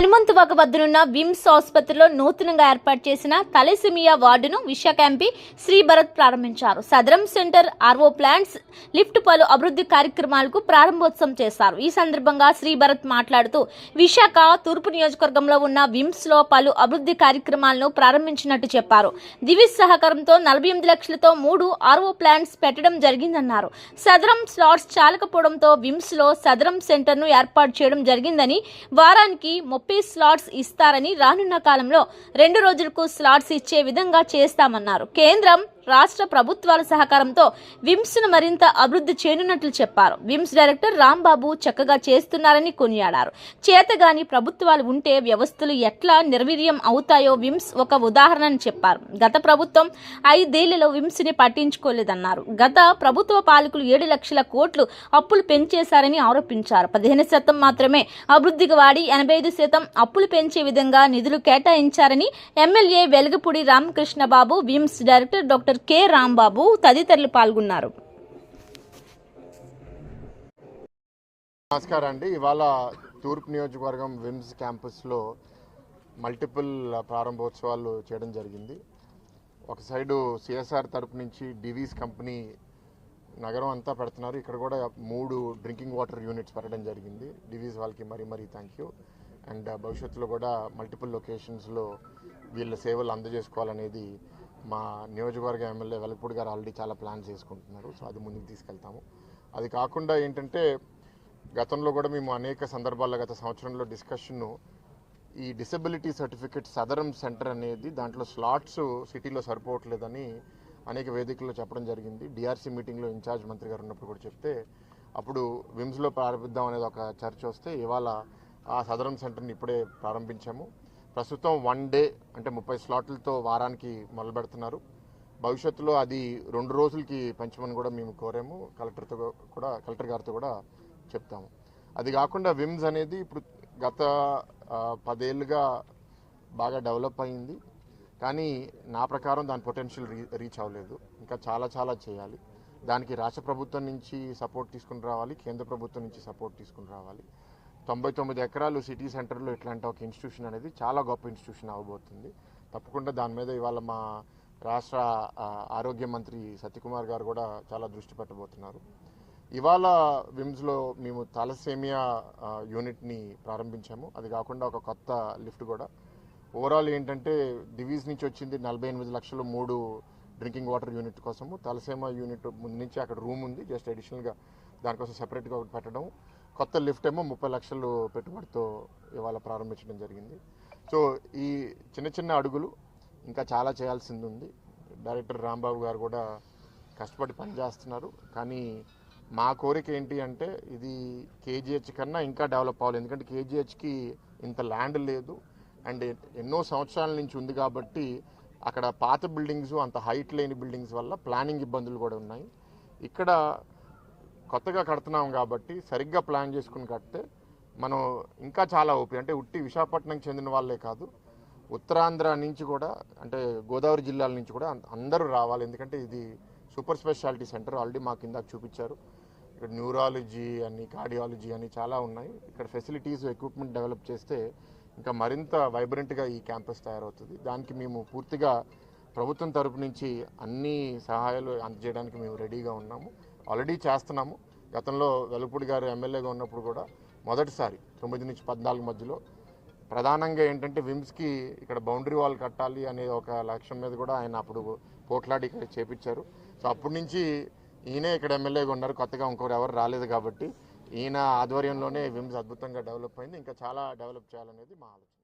హనుమంతువాక వద్దనున్న విమ్స్ ఆసుపత్రిలో నూతనంగా ఏర్పాటు చేసిన తలెసిమియా వార్డును విశాఖ ఎంపీ శ్రీ భరత్ ప్రారంభించారు. Sadaram centre RO plants lift పలు అభివృద్ధి కార్యక్రమాలకు ప్రారంభోత్సవం చేశారు. ఈ సందర్భంగా శ్రీ భరత్ మాట్లాడుతూ విశాఖ తూర్పు నియోజకవర్గంలో ఉన్న విమ్స్లో పలు అభివృద్ధి కార్యక్రమాలను ప్రారంభించినట్టు చెప్పారు. దివిస్ సహకారంతో నలభై ఎనిమిది లక్షలతో మూడు ఆర్వో ప్లాంట్స్ పెట్టడం జరిగిందన్నారు. సదరం స్లాట్స్ చాలకపోవడంతో విమ్స్లో సదరం సెంటర్ను ఏర్పాటు చేయడం జరిగిందని వారానికి ముప్పై స్లాట్స్ ఇస్తారని రానున్న కాలంలో రెండు రోజులకు స్లాట్స్ ఇచ్చే విధంగా చేస్తామన్నారు. కేంద్రం రాష్ట్ర ప్రభుత్వాల సహకారంతో విమ్స్ను మరింత అభివృద్ధి చేయనున్నట్లు చెప్పారు. విమ్స్ డైరెక్టర్ రాంబాబు చక్కగా చేస్తున్నారని కొనియాడారు. చేతగాని ప్రభుత్వాలు ఉంటే వ్యవస్థలు ఎట్లా నిర్వీర్యం అవుతాయో విమ్స్ ఒక ఉదాహరణని చెప్పారు. గత ప్రభుత్వం ఐదేళ్ళలో విమ్స్ని పట్టించుకోలేదన్నారు. గత ప్రభుత్వ పాలకులు ఏడు లక్షల కోట్లు అప్పులు పెంచేశారని ఆరోపించారు. పదిహేను శాతం మాత్రమే అభివృద్ధికి వాడి ఎనభై ఐదు శాతం అప్పులు పెంచే విధంగా నిధులు కేటాయించారని MLA Velugupudi Ramakrishnababu VIMS director doctor K Rambabu తదితరులు పాల్గొన్నారు. నమస్కారం అండి. ఇవాళ తూర్పు నియోజకవర్గం విమ్స్ క్యాంపస్లో మల్టిపుల్ ప్రారంభోత్సవాలు చేయడం జరిగింది. ఒక సైడు సిఎస్ఆర్ తరపు నుంచి డివీస్ కంపెనీ నగరం అంతా పెడుతున్నారు. ఇక్కడ కూడా మూడు డ్రింకింగ్ వాటర్ యూనిట్స్ పెట్టడం జరిగింది. డివీస్ వాళ్ళకి మరీ మరీ థ్యాంక్ యూ. అండ్ భవిష్యత్తులో కూడా మల్టిపుల్ లొకేషన్స్లో వీళ్ళ సేవలు అందజేసుకోవాలనేది మా నియోజకవర్గ ఎమ్మెల్యే వెలపూడి గారు ఆల్రెడీ చాలా ప్లాన్స్ చేసుకుంటున్నారు సో అది ముందుకు తీసుకెళ్తాము. అది కాకుండా ఏంటంటే గతంలో కూడా మేము అనేక సందర్భాల్లో గత సంవత్సరంలో డిస్కషన్ను ఈ డిసబిలిటీ సర్టిఫికేట్ సదరం సెంటర్ అనేది దాంట్లో స్లాట్స్ సిటీలో సరిపోవట్లేదని అనేక వేదికల్లో చెప్పడం జరిగింది. డిఆర్సీ మీటింగ్లో ఇన్ఛార్జ్ మంత్రి గారు ఉన్నప్పుడు కూడా చెప్తే అప్పుడు విమ్స్లో ప్రారంభిద్దాం అనేది ఒక చర్చ వస్తే ఇవాళ ఆ సదరం సెంటర్ని ఇప్పుడే ప్రారంభించాము. ప్రస్తుతం వన్ డే అంటే ముప్పై స్లాట్లతో వారానికి మొదలు పెడుతున్నారు భవిష్యత్తులో అది రెండు రోజులకి పెంచమని కూడా మేము కోరాము. కలెక్టర్తో కూడా కలెక్టర్ గారితో కూడా చెప్తాము. అది కాకుండా విమ్స్ అనేది ఇప్పుడు గత పదేళ్ళుగా బాగా డెవలప్ అయింది. కానీ నా ప్రకారం దాని పొటెన్షియల్ రీ రీచ్ అవ్వలేదు. ఇంకా చాలా చాలా చేయాలి. దానికి రాష్ట్ర ప్రభుత్వం నుంచి సపోర్ట్ తీసుకుని రావాలి. కేంద్ర ప్రభుత్వం నుంచి సపోర్ట్ తీసుకుని రావాలి. తొంభై తొమ్మిది ఎకరాలు సిటీ సెంటర్లో ఇట్లాంటి ఒక ఇన్స్టిట్యూషన్ అనేది చాలా గొప్ప ఇన్స్టిట్యూషన్ అవ్వబోతుంది తప్పకుండా దాని మీద ఇవాళ మా రాష్ట్ర ఆరోగ్య మంత్రి సత్యకుమార్ గారు కూడా చాలా దృష్టి పెట్టబోతున్నారు. ఇవాళ విమ్స్లో మేము తలసేమియా యూనిట్ని ప్రారంభించాము. అది కాకుండా ఒక కొత్త లిఫ్ట్ కూడా. ఓవరాల్ ఏంటంటే డివీస్ నుంచి వచ్చింది నలభై ఎనిమిది లక్షలు మూడు డ్రింకింగ్ వాటర్ యూనిట్ కోసము. తలసేమ యూనిట్ ముందు నుంచి అక్కడ రూమ్ ఉంది. జస్ట్ అడిషనల్గా దానికోసం సెపరేట్గా ఒకటి పెట్టడం. కొత్త లిఫ్ట్ ఏమో ముప్పై లక్షలు పెట్టుబడితో ఇవాళ ప్రారంభించడం జరిగింది. సో ఈ చిన్న చిన్న అడుగులు ఇంకా చాలా చేయాల్సింది ఉంది. డైరెక్టర్ రాంబాబు గారు కూడా కష్టపడి పనిచేస్తున్నారు కానీ మా కోరిక ఏంటి అంటే ఇది కేజీహెచ్ కన్నా ఇంకా డెవలప్ అవ్వాలి. ఎందుకంటే కేజీహెచ్కి ఇంత ల్యాండ్ లేదు. అండ్ ఎన్నో సంవత్సరాల నుంచి ఉంది కాబట్టి అక్కడ పాత బిల్డింగ్స్ అంత హైట్ లేని బిల్డింగ్స్ వల్ల ప్లానింగ్ ఇబ్బందులు కూడా ఉన్నాయి. ఇక్కడ కొత్తగా కడుతున్నాం కాబట్టి సరిగ్గా ప్లాన్ చేసుకుని కడితే మనం ఇంకా చాలా ఓపి అంటే ఉట్టి విశాఖపట్నంకి చెందిన వాళ్ళే కాదు ఉత్తరాంధ్ర నుంచి కూడా అంటే గోదావరి జిల్లాల నుంచి కూడా అందరూ రావాలి. ఎందుకంటే ఇది సూపర్ స్పెషాలిటీ సెంటర్ ఆల్రెడీ మాకు కింద చూపించారు. ఇక్కడ న్యూరాలజీ అని కార్డియాలజీ అని చాలా ఉన్నాయి. ఇక్కడ ఫెసిలిటీస్ ఎక్విప్మెంట్ డెవలప్ చేస్తే ఇంకా మరింత వైబ్రెంట్గా ఈ క్యాంపస్ తయారవుతుంది. దానికి మేము పూర్తిగా ప్రభుత్వం తరపు నుంచి అన్ని సహాయాలు అందజేయడానికి మేము రెడీగా ఉన్నాము. ఆల్రెడీ చేస్తున్నాము. గతంలో వెలుపూడి గారు ఎమ్మెల్యేగా ఉన్నప్పుడు కూడా మొదటిసారి తొమ్మిది నుంచి పద్నాలుగు మధ్యలో ప్రధానంగా ఏంటంటే విమ్స్కి ఇక్కడ బౌండరీ వాల్ కట్టాలి అనే ఒక లక్ష్యం మీద కూడా ఆయన అప్పుడు పోట్లాడి ఇక్కడ చేపించారు. సో అప్పటి నుంచి ఈయనే ఇక్కడ ఎమ్మెల్యేగా ఉన్నారు. కొత్తగా ఇంకొకరు ఎవరు రాలేదు కాబట్టి ఈయన ఆధ్వర్యంలోనే విమ్స్ అద్భుతంగా డెవలప్ అయింది. ఇంకా చాలా డెవలప్ చేయాలనేది మా ఆలోచన.